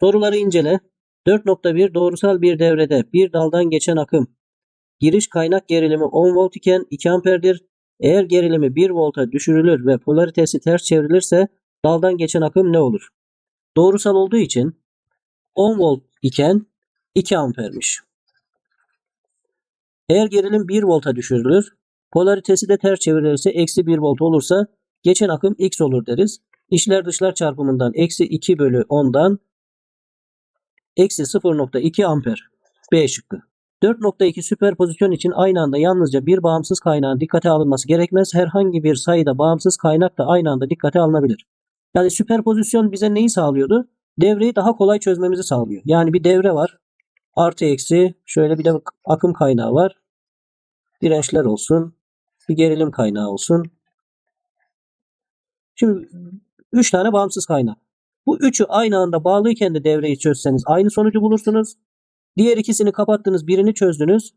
Soruları incele. 4.1 doğrusal bir devrede bir daldan geçen akım. Giriş kaynak gerilimi 10 volt iken 2 amperdir. Eğer gerilimi 1 volta düşürülür ve polaritesi ters çevrilirse daldan geçen akım ne olur? Doğrusal olduğu için 10 volt iken 2 ampermiş. Eğer gerilim 1 volta düşürülür, polaritesi de ters çevrilirse eksi 1 volt olursa geçen akım x olur deriz. İçler dışlar çarpımından eksi 2 bölü 10'dan eksi 0.2 amper. B şıkkı. 4.2 süperpozisyon için aynı anda yalnızca bir bağımsız kaynağın dikkate alınması gerekmez. Herhangi bir sayıda bağımsız kaynak da aynı anda dikkate alınabilir. Yani süperpozisyon bize neyi sağlıyordu? Devreyi daha kolay çözmemizi sağlıyor. Yani bir devre var. Artı eksi şöyle bir de akım kaynağı var. Dirençler olsun. Bir gerilim kaynağı olsun. Şimdi 3 tane bağımsız kaynak. Bu üçü aynı anda bağlıyken de devreyi çözseniz aynı sonucu bulursunuz. Diğer ikisini kapattınız, birini çözdünüz.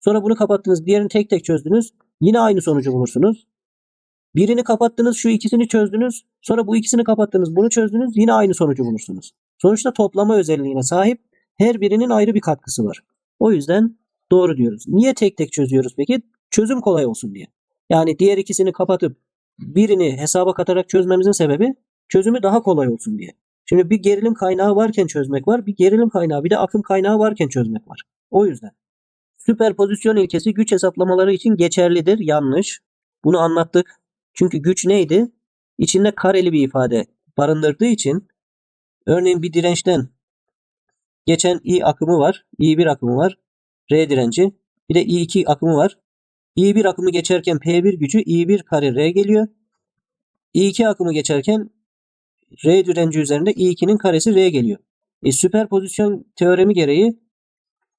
Sonra bunu kapattınız, diğerini tek tek çözdünüz. Yine aynı sonucu bulursunuz. Birini kapattınız, şu ikisini çözdünüz. Sonra bu ikisini kapattınız, bunu çözdünüz. Yine aynı sonucu bulursunuz. Sonuçta toplama özelliğine sahip. Her birinin ayrı bir katkısı var. O yüzden doğru diyoruz. Niye tek tek çözüyoruz peki? Çözüm kolay olsun diye. Yani diğer ikisini kapatıp birini hesaba katarak çözmemizin sebebi çözümü daha kolay olsun diye. Şimdi bir gerilim kaynağı varken çözmek var, bir gerilim kaynağı bir de akım kaynağı varken çözmek var. O yüzden. Süperpozisyon ilkesi güç hesaplamaları için geçerlidir. Yanlış. Bunu anlattık. Çünkü güç neydi? İçinde kareli bir ifade barındırdığı için örneğin bir dirençten geçen I akımı var. I1 akımı var. R direnci. Bir de I2 akımı var. I1 akımı geçerken P1 gücü I1 kare R geliyor. I2 akımı geçerken R direnci üzerinde I2'nin karesi R geliyor. E, süperpozisyon teoremi gereği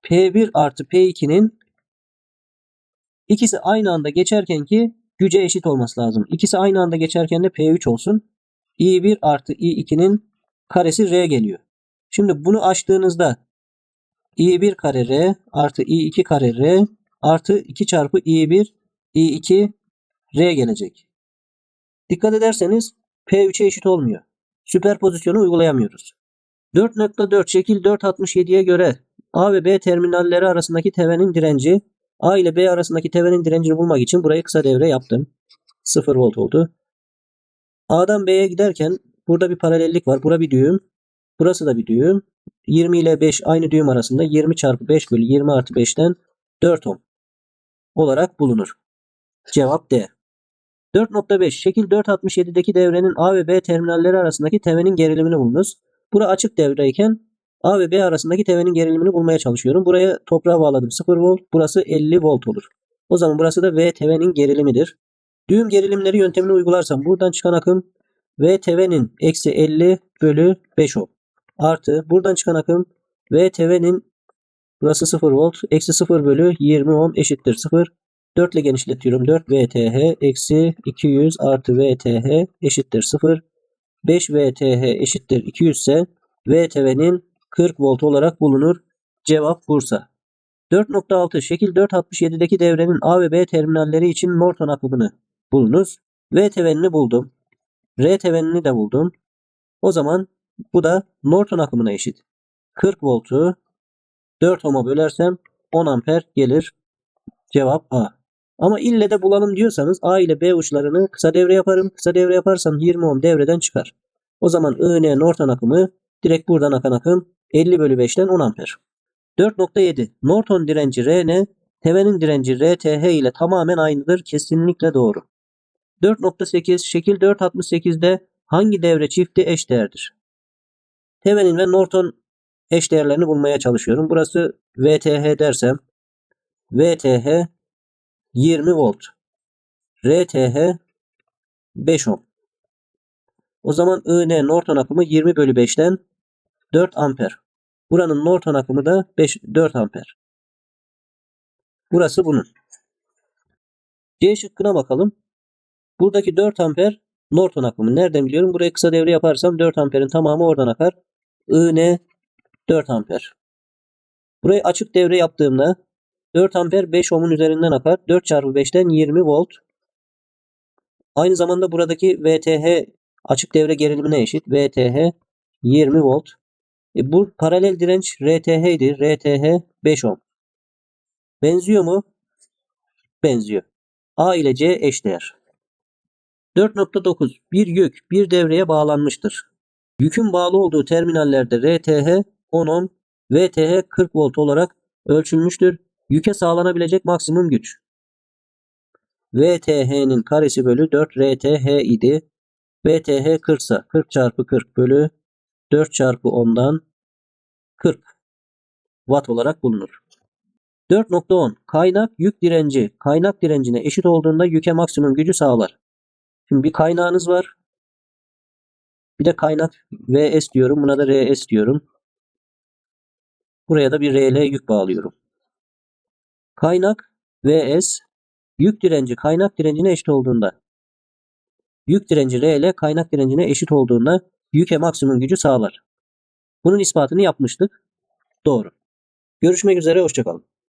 P1 artı P2'nin ikisi aynı anda geçerken ki güce eşit olması lazım. İkisi aynı anda geçerken de P3 olsun. I1 artı I2'nin karesi R geliyor. Şimdi bunu açtığınızda I1 kare R artı I2 kare R artı 2 çarpı I1 I2 R gelecek. Dikkat ederseniz P3'e eşit olmuyor. Süperpozisyonu uygulayamıyoruz. 4.4 şekil 4.67'ye göre A ve B terminalleri arasındaki tevenin direnci A ile B arasındaki tevenin direncini bulmak için burayı kısa devre yaptım. 0 volt oldu. A'dan B'ye giderken burada bir paralellik var. Bura bir düğüm. Burası da bir düğüm. 20 ile 5 aynı düğüm arasında 20 çarpı 5 bölü 20 artı 5'ten 4 ohm olarak bulunur. Cevap D. 4.5 şekil 4.67'deki devrenin A ve B terminalleri arasındaki tevenin gerilimini bulunuz. Bura açık devreyken A ve B arasındaki tevenin gerilimini bulmaya çalışıyorum. Buraya toprağa bağladım 0 volt. Burası 50 volt olur. O zaman burası da V tevenin gerilimidir. Düğüm gerilimleri yöntemini uygularsam buradan çıkan akım V tevenin eksi 50 bölü 5 ohm. Artı buradan çıkan akım V tevenin burası 0 volt eksi 0 bölü 20 ohm eşittir 0. 4 ile genişletiyorum. 4 VTH eksi 200 artı VTH eşittir 0. 5 VTH eşittir 200 ise VTV'nin 40 volt olarak bulunur. Cevap Bursa. 4.6 şekil 4.67'deki devrenin A ve B terminalleri için Norton akımını bulunuz. VTV'nini buldum. RTV'nini de buldum. O zaman bu da Norton akımına eşit. 40 voltu 4 ohm'a bölersem 10 amper gelir. Cevap A. Ama ille de bulalım diyorsanız A ile B uçlarını kısa devre yaparım. Kısa devre yaparsam 20 ohm devreden çıkar. O zaman IN Norton akımı direkt buradan akan akım 50 bölü 5'ten 10 amper. 4.7 Norton direnci RN Tevenin direnci RTH ile tamamen aynıdır. Kesinlikle doğru. 4.8 şekil 4.68'de hangi devre çifti eşdeğerdir? Tevenin ve Norton eşdeğerlerini bulmaya çalışıyorum. Burası VTH dersem VTH 20 volt. RTH 5 ohm. O zaman IN Norton akımı 20 bölü 5'ten 4 amper. Buranın Norton akımı da 5, 4 amper. Burası bunun. C şıkkına bakalım. Buradaki 4 amper Norton akımı. Nereden biliyorum? Buraya kısa devre yaparsam 4 amperin tamamı oradan akar. IN 4 amper. Burayı açık devre yaptığımda 4 amper 5 ohmun üzerinden akar. 4 çarpı 5'ten 20 volt. Aynı zamanda buradaki VTH açık devre gerilimine eşit. VTH 20 volt. E, bu paralel direnç RTH idi. RTH 5 ohm. Benziyor mu? Benziyor. A ile C eşdeğer. 4.9 Bir yük bir devreye bağlanmıştır. Yükün bağlı olduğu terminallerde RTH 10 ohm, VTH 40 volt olarak ölçülmüştür. Yüke sağlanabilecek maksimum güç. VTH'nin karesi bölü 4 RTH idi. VTH 40 ise 40 çarpı 40 bölü 4 çarpı 10'dan 40 watt olarak bulunur. 4.10 Kaynak yük direnci kaynak direncine eşit olduğunda yüke maksimum gücü sağlar. Şimdi bir kaynağınız var. Bir de kaynak VS diyorum. Buna da RS diyorum. Buraya da bir RL yük bağlıyorum. Kaynak VS yük direnci kaynak direncine eşit olduğunda yük direnci RL kaynak direncine eşit olduğunda yüke maksimum gücü sağlar. Bunun ispatını yapmıştık. Doğru. Görüşmek üzere. Hoşçakalın.